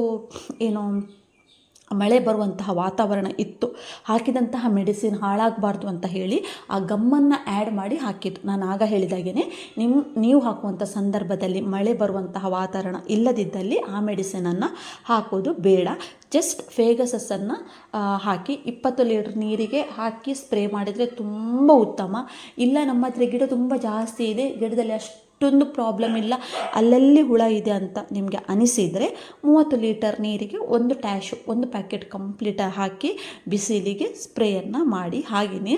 ಏನು ಮಳೆ ಬರುವಂತಹ ವಾತಾವರಣ ಇತ್ತು. ಹಾಕಿದಂತಹ ಮೆಡಿಸಿನ್ ಹಾಳಾಗಬಾರ್ದು ಅಂತ ಹೇಳಿ ಆ ಗಮ್ಮನ್ನು ಆ್ಯಡ್ ಮಾಡಿ ಹಾಕಿದ್ದು. ನಾನು ಆಗ ಹೇಳಿದಾಗೇ ನಿಮ್ಮ ನೀವು ಹಾಕುವಂಥ ಸಂದರ್ಭದಲ್ಲಿ ಮಳೆ ಬರುವಂತಹ ವಾತಾವರಣ ಇಲ್ಲದಿದ್ದಲ್ಲಿ ಆ ಮೆಡಿಸಿನನ್ನು ಹಾಕೋದು ಬೇಡ. ಜಸ್ಟ್ ಫೇಗಸಸ್ಸನ್ನು ಹಾಕಿ ಇಪ್ಪತ್ತು ಲೀಟ್ರ್ ನೀರಿಗೆ ಹಾಕಿ ಸ್ಪ್ರೇ ಮಾಡಿದರೆ ತುಂಬ ಉತ್ತಮ. ಇಲ್ಲ, ನಮ್ಮ ಹತ್ರ ಗಿಡ ತುಂಬ ಜಾಸ್ತಿ ಇದೆ, ಗಿಡದಲ್ಲಿ ಅಷ್ಟು ಅಷ್ಟೊಂದು ಪ್ರಾಬ್ಲಮ್ ಇಲ್ಲ. ಅಲ್ಲಲ್ಲಿ ಹುಳ ಇದೆ ಅಂತ ನಿಮಗೆ ಅನಿಸಿದರೆ ಮೂವತ್ತು ಲೀಟರ್ ನೀರಿಗೆ ಒಂದು ಟ್ಯಾಶು ಒಂದು ಪ್ಯಾಕೆಟ್ ಕಂಪ್ಲೀಟ್ ಹಾಕಿ ಬಿಸಿಲಿಗೆ ಸ್ಪ್ರೇಯನ್ನು ಮಾಡಿ. ಹಾಗೆಯೇ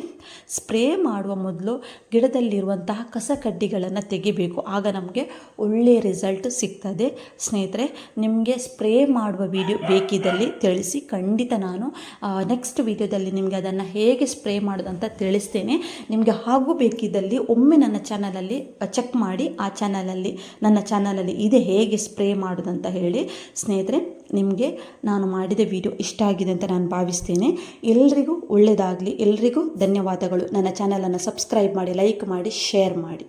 ಸ್ಪ್ರೇ ಮಾಡುವ ಮೊದಲು ಗಿಡದಲ್ಲಿರುವಂತಹ ಕಸ ಕಡ್ಡಿಗಳನ್ನು ತೆಗಿಬೇಕು. ಆಗ ನಮಗೆ ಒಳ್ಳೆಯ ರಿಸಲ್ಟ್ ಸಿಗ್ತದೆ. ಸ್ನೇಹಿತರೆ, ನಿಮಗೆ ಸ್ಪ್ರೇ ಮಾಡುವ ವಿಡಿಯೋ ಬೇಕಿದ್ದಲ್ಲಿ ತಿಳಿಸಿ. ಖಂಡಿತ ನಾನು ನೆಕ್ಸ್ಟ್ ವಿಡಿಯೋದಲ್ಲಿ ನಿಮಗೆ ಅದನ್ನು ಹೇಗೆ ಸ್ಪ್ರೇ ಮಾಡೋದಂತ ತಿಳಿಸ್ತೇನೆ. ನಿಮಗೆ ಹಾಗೂ ಬೇಕಿದ್ದಲ್ಲಿ ಒಮ್ಮೆ ನನ್ನ ಚಾನಲಲ್ಲಿ ಚೆಕ್ ಮಾಡಿ ಆ ಚಾನಲಲ್ಲಿ ನನ್ನ ಚಾನಲಲ್ಲಿ ಇದೆ, ಹೇಗೆ ಸ್ಪ್ರೇ ಮಾಡೋದಂತ ಹೇಳಿ ಸ್ನೇಹಿತರೆ, ನಿಮಗೆ ನಾನು ಮಾಡಿದ ವಿಡಿಯೋ ಇಷ್ಟ ಆಗಿದೆ ಅಂತ ನಾನು ಭಾವಿಸ್ತೇನೆ. ಎಲ್ರಿಗೂ ಒಳ್ಳೆಯದಾಗಲಿ ಎಲ್ರಿಗೂ ಧನ್ಯವಾದಗಳು. ನನ್ನ ಚಾನಲನ್ನು ಸಬ್ಸ್ಕ್ರೈಬ್ ಮಾಡಿ ಲೈಕ್ ಮಾಡಿ ಶೇರ್ ಮಾಡಿ.